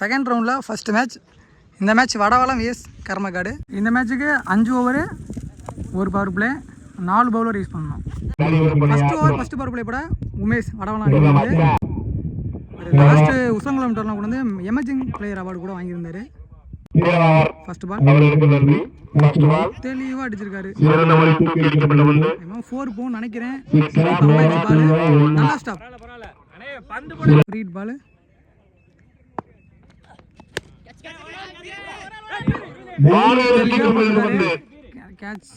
Second ரவுண்டில் first match இந்த match Vadavalam VS Karmakkadu. இந்த மேட்ச்சுக்கு அஞ்சு ஓவரு ஒரு பவர் பிளே நாலு பவுலர் யூஸ் பண்ணணும். First over first power play கூட உமேஷ் வடவளம் அடிக்கிறது லாஸ்ட்டு உசங்குளம் டோர்னா கூட வந்து எமர்ஜிங் பிளேயர் அவார்டு கூட வாங்கியிருந்தார். ஃபர்ஸ்ட் பால் தெளிவாக அடிச்சிருக்காரு. ஃபோர் போன்னு நினைக்கிறேன். நல்லா stop read ball catch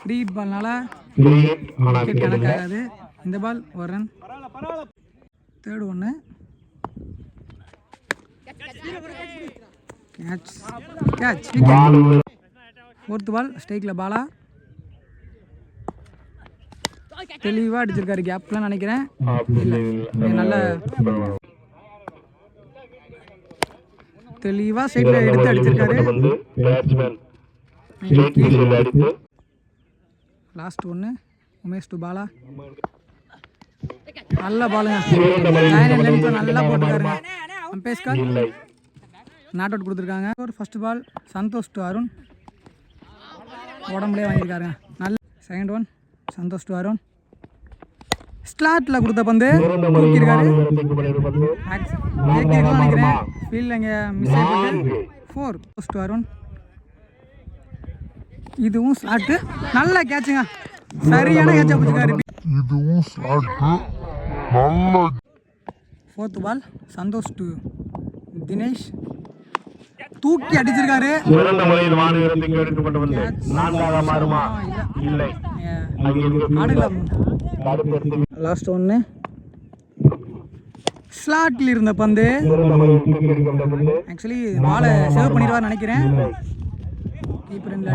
free பால்னால wicket கணக்காகாது இந்த பால் ஒரு ரன் தேர்ட் ஒன்று catch catch wicket fourth ball ஸ்ட்ரைக்கில் பாலா தெளிவாக அடிச்சிருக்காரு கேப்லாம் நினைக்கிறேன். நல்ல தெளிவாக சைடில் எடுத்து அடிச்சிருக்காரு. லாஸ்ட் ஒன்று உமேஷ் டு பாலா நல்ல பாலுங்க நல்லா போட்டுருக்காருங்க அம்பேஸ்கர் நாட் அவுட் கொடுத்துருக்காங்க. ஒரு first ball Santhosh to Arun உடம்புலேயே வாங்கியிருக்காருங்க. நல்ல second one Santhosh to Arun ஸ்லாட்டில் கொடுத்த பந்து. தூக்கியிருக்காரு. நினைக்கிறேன். ஃபீல்டில் இங்கே மிஸ் ஆகிட்டு ஃபோர் ஃபர்ஸ்ட் அருண் இதுவும் ஸ்லாட்டு நல்ல கேட்சுங்க சரியான கேட்சை பிடிச்சிருக்காரு. இதுவும் ஸ்லாட்டு நல்ல fourth ball Santhosh to Dinesh. தூக்கி அடிச்சிருக்காரு. சிறந்த முறையில் மாநிலத்தில் இங்கு எடுக்கப்பட்டு வந்து நான்காக மாறுமா இல்லை. லாஸ்ட் ஒன்று ஸ்லாட்டில் இருந்த பந்து. ஆக்சுவலி மாலை சேவ் பண்ணிடுவார் நினைக்கிறேன். கீப்பர் ரெண்டில்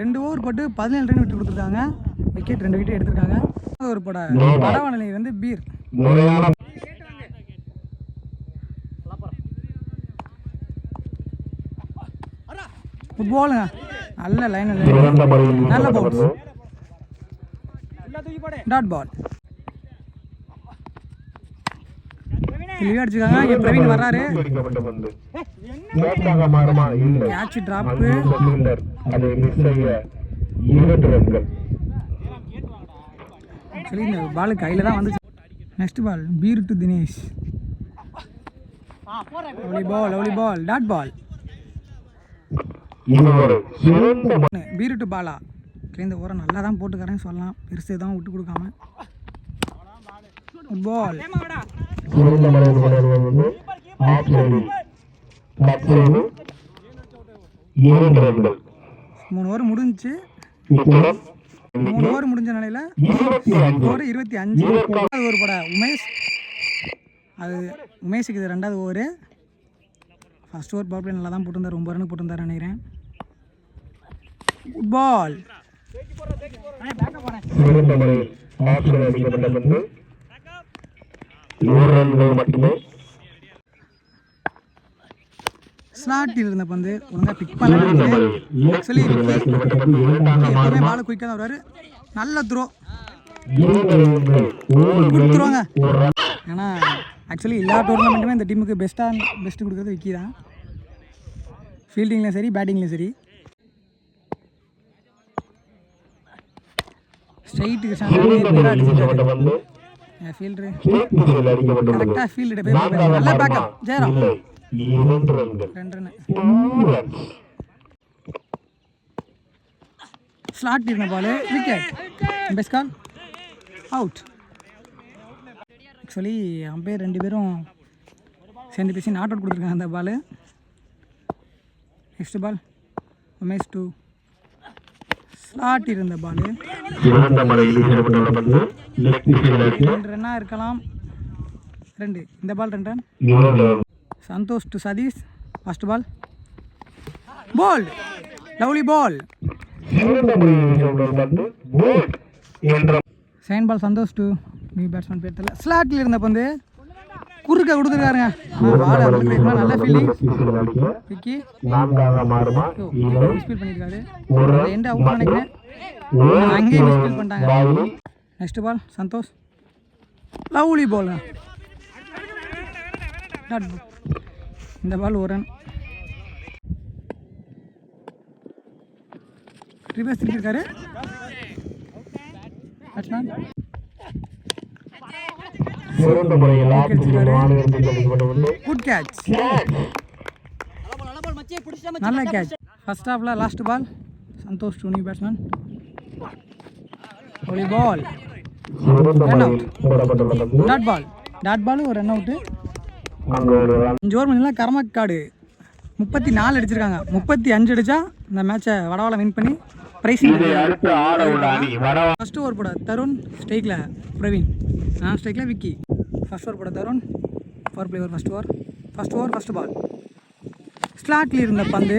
ரெண்டு ஓவர் போட்டு பதினேழு ரன் விட்டு கொடுத்துருக்காங்க. விக்கெட் ரெண்டு விக்கெட் எடுத்திருக்காங்க. ஒரு பட படவானிலை வந்து பீர். போலுங்க ஃபுட்பாலுங்க நல்ல லைன் நல்ல பவுன்ஸ் டாட் பால் தெளிவாக அடிச்சிருக்காங்க இங்கே பிரவீன் வர்றாரு. கேட்ச் ட்ராப்பு இந்த பால் கையில் தான் வந்துச்சு. Next ball beer to Dinesh lovely ball lovely ball dot ball இது ஒரு சிறந்த ம- பீர் டு பாலா. இந்த ஓரம் நல்லா தான் போட்டுக்கிறேன்னு சொல்லலாம். பெருசு தான் விட்டு கொடுக்காம. பால் மூணு ஓவர் இத்துடன் மூணு ஓவர் முடிஞ்ச நிலையில் இருபத்தி அஞ்சு ஓவர் இருபத்தி அஞ்சு. ஓவர் பட உமேஷ். அது உமேஷுக்கு இது ரெண்டாவது ஓவர். ஃபர்ஸ்ட் ஓவர் பவர் பிளே நல்லா தான் போட்டிருந்தார். ரொம்ப ரன் போட்டிருந்தார் நினைக்கிறேன். குட் பால் சிறந்த முறையில் அடிக்கப்பட்ட பந்து. நூறு ரன்கள் மட்டுமே ஸ்லாட்டில் இருந்த பந்து ஒழுங்காக பிக் பண்ணி ஆக்சுவலி எப்பவுமே பால் குயிக்காக தான் வருவார் நல்ல த்ரோ இரண்டு கொடுத்துருவாங்க. ஏன்னா ஆக்சுவலி எல்லா டோர்னமெண்ட்டுமே இந்த டீமுக்கு பெஸ்ட்டாக பெஸ்ட்டு கொடுக்குறது விக்கி தான். ஃபீல்டிங்லேயும் சரி பேட்டிங்லேயும் சரி. ஸ்ட்ரைட்டுக்கு சிறந்த அடிச்சிருக்காரு ஃபீல்டரு கரெக்டாக ஃபீல்டு போய். நல்ல பேக்கப் ஜெயராம். ரெண்டு ரன். ஸ்லாட் இருந்த பால் விக்கெட் பெஸ்கால் அவுட் ஆக்சுவலி அம்பையர் ரெண்டு பேரும் சேர்ந்து பேசி நாட் அவுட் கொடுத்துருக்காங்க அந்த ball next ball Umesh to slot இருந்த பால் ரன்னாக இருக்கலாம். ரெண்டு. இந்த பால் ரெண்டு run. Santhosh to Sathish. First ball ball lovely ball second ball Santhosh to new batsman பேர் தெரியல. ஸ்லாட்டில் இருந்த பந்து. குறுக்க கொடுத்துருக்காருங்க. நல்ல அடிக்க விக்கி மிஸ்பீல் பண்ணியிருக்காரு. எண்ட் அவுட் நினைக்கிறேன். அங்கேயும் மிஸ்பீல் பண்ணிட்டாங்க. Next ball Santhosh. Lovely ball இந்த பால் ஒரு ரன் ரிவர்ஸ் பேட்ஸ்மேன் சிறந்த முறையில் கழிக்கப்பட்டுள்ளது குட் கேட்ச் நல்ல கேட்ச் ஃபர்ஸ்ட் ஹாஃபில் லாஸ்ட் பால் சந்தோஷ் டூனி பேட்ஸ்மேன் ஒலி பால் சிறந்த முறையில் போடப்பட்டுள்ளது டாட் பால் டாட் பால் ஒரு ரன் அவுட்டு ஓவர் முடிஞ்சலாம் கர்மக்காடு முப்பத்தி நாலு அடிச்சிருக்காங்க. முப்பத்தி அஞ்சு அடிச்சா இந்த மேட்சை வடவாளம் வின் பண்ணி வடவா ஃபர்ஸ்ட் ஓவர் போட தருண் ஸ்ட்ரைக்கில் பிரவீன். நான் ஸ்ட்ரைக்கில் விக்கி. ஃபர்ஸ்ட் ஓவர் போட Tarun. Power play over first over first over first ball ஸ்லாட்டில் இருந்த பந்து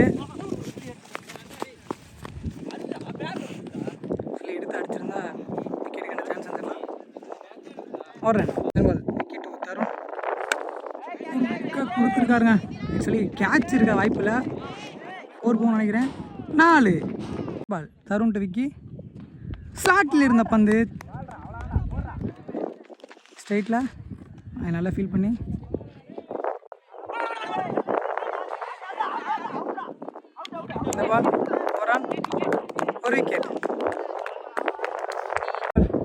போடுறேன். விக்கெட் தருண் கொடுத்துருக்காருங்க. ஆக்சுவலி கேட்ச் இருக்க வாய்ப்பில் ஃபோர் போகணும்னு நினைக்கிறேன். நாலு. பால். தருண் விக்கி. ஸ்லாட்டில் இருந்த பந்து. ஸ்ட்ரைட்டில் அது நல்லா ஃபீல் பண்ணி. இந்த பால். ஒரு ஒரு விக்கெட்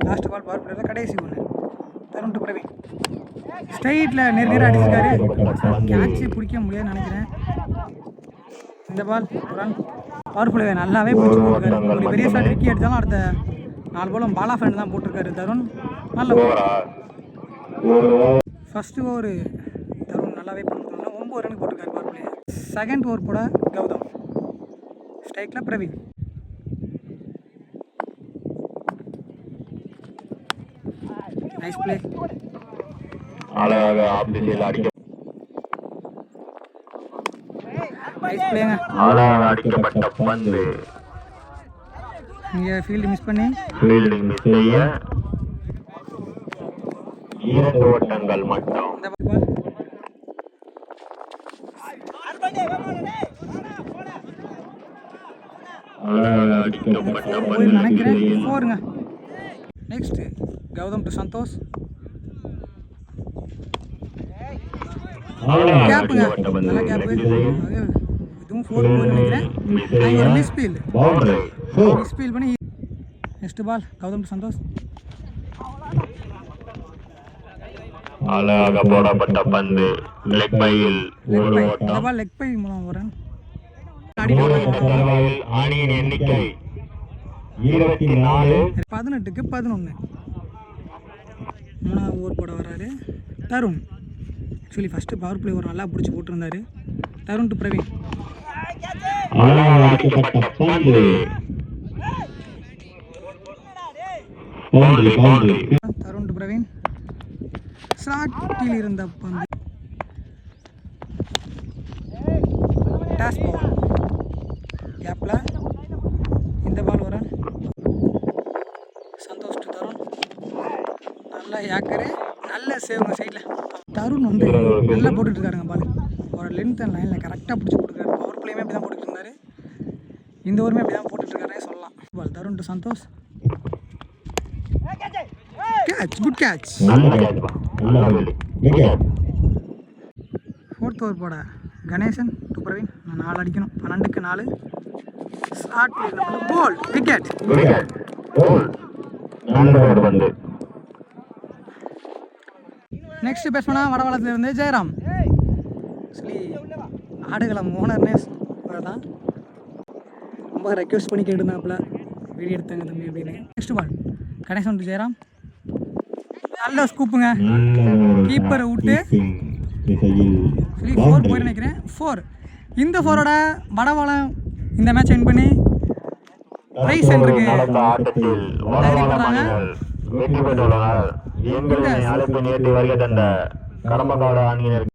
லாஸ்ட் பால் பவர் பிளேயரில் கடைசி ஒன்று தருண் டு பிரவீன் ஸ்ட்ரைட்டில் நேர் நேராக அடிச்சிருக்காரு. கேட்சே பிடிக்க முடியாதுன்னு நினைக்கிறேன். இந்த பால் ரன் பவர் நல்லாவே பிடிச்சி போட்டிருக்காரு பெரிய ஷாட் விக்கி அடித்தாலும் அடுத்த நாலு போலும் பாலா ஃபேன் தான் போட்டிருக்காரு தருண். நல்ல ஃபஸ்ட்டு ஓவர் தருண் நல்லாவே பண்ணிருக்காங்க ஒம்பது ரன் போட்டிருக்காரு பவர் பிளே செகண்ட் ஓவர் போட கௌதம். ஸ்ட்ரைக்கில் பிரவீன். நைஸ் பிளே அழகாக ஆப் திசையில் அடிக்க நைஸ் பிளேங்க அழகாக அடிக்கப்பட்ட பந்து. நீங்கள் ஃபீல்டு மிஸ் பண்ணி. ஃபீல்டிங் மிஸ் செய்ய இரண்டு ஓட்டங்கள் மட்டும். அழகாக அடிக்கப்பட்ட பந்து. நினைக்கிறேன் திசையில் ஃபோருங்க நெக்ஸ்ட் கௌதம் டு சந்தோஷ் கேப்புங்க நல்ல கேப்பு இதுவும் ஃபோர் நினைக்கிறேன் ஒரு மிஸ் ஃபீல் மிஸ் ஃபீல் பண்ணி next ball Gautham to Santhosh அழகாக போடப்பட்ட பந்து லெக் பையில் ஒரு ஓட்டம் லெக் பை மூலம் வரேன் அணியின் எண்ணிக்கை இருபத்தி நாலு. பதினெட்டுக்கு பதினொன்று மூணாவது ஓவர் போட வர்றாரு. Tharun. Actually first power play ஒரு நல்லா பிடிச்சி போட்டிருந்தாரு. தருண் டு பிரவீன். தருண் டு பிரவீன். ஸ்லாட்டில் இருந்த பந்து. டாஸ் பால் கேப்பில் இந்த பால் வர சந்தோஷ் டு தருண் நல்ல ஏக்கரு நல்ல சேவுங்க சைடில் தருண் வந்து நல்லா போட்டுட்டு இருக்காருங்க பால் ஒரு லென்த் அண்ட் லைனில் கரெக்டாக பிடிச்சி போட்டுருக்காரு பவர் பிளேயுமே அப்படி தான் போட்டுட்டு இருந்தாரு இந்த ஓவருமே அப்படி தான் போட்டுட்டு இருக்காருன்னு சொல்லலாம் ball Tharun to Santhosh catch good catch fourth over போட கணேசன் டு பிரவீன் நான் நாலு அடிக்கணும். பன்னெண்டுக்கு நாலு. ஸ்லாட் போல் விக்கெட் விக்கெட் போல் நல்ல ஒரு பந்து நெக்ஸ்ட் பேட்ஸ்மேனா வடவளத்துல இருந்து ஜெயராம். ஆக்சுவலி ஆடுகளம் ஓனர்னே தான் ரொம்ப ரெக்வஸ்ட் பண்ணி கேட்டுருந்தாப்புல. வீடியோ எடுத்தாங்க தம்பி அப்படின்னு. Next ball Ganesan to Jayaram. நல்ல ஸ்கூப்புங்க கீப்பரை விட்டு ஃபோர் போய் நினைக்கிறேன். ஃபோர் இந்த ஃபோரோட வடவாளம் இந்த மேட்ச் வின் பண்ணி ப்ரைஸ் சென்டருக்கு நடந்த எங்களின் அழைப்பு நேற்று வருகை தந்த கடம்பக்காடு அணியினர்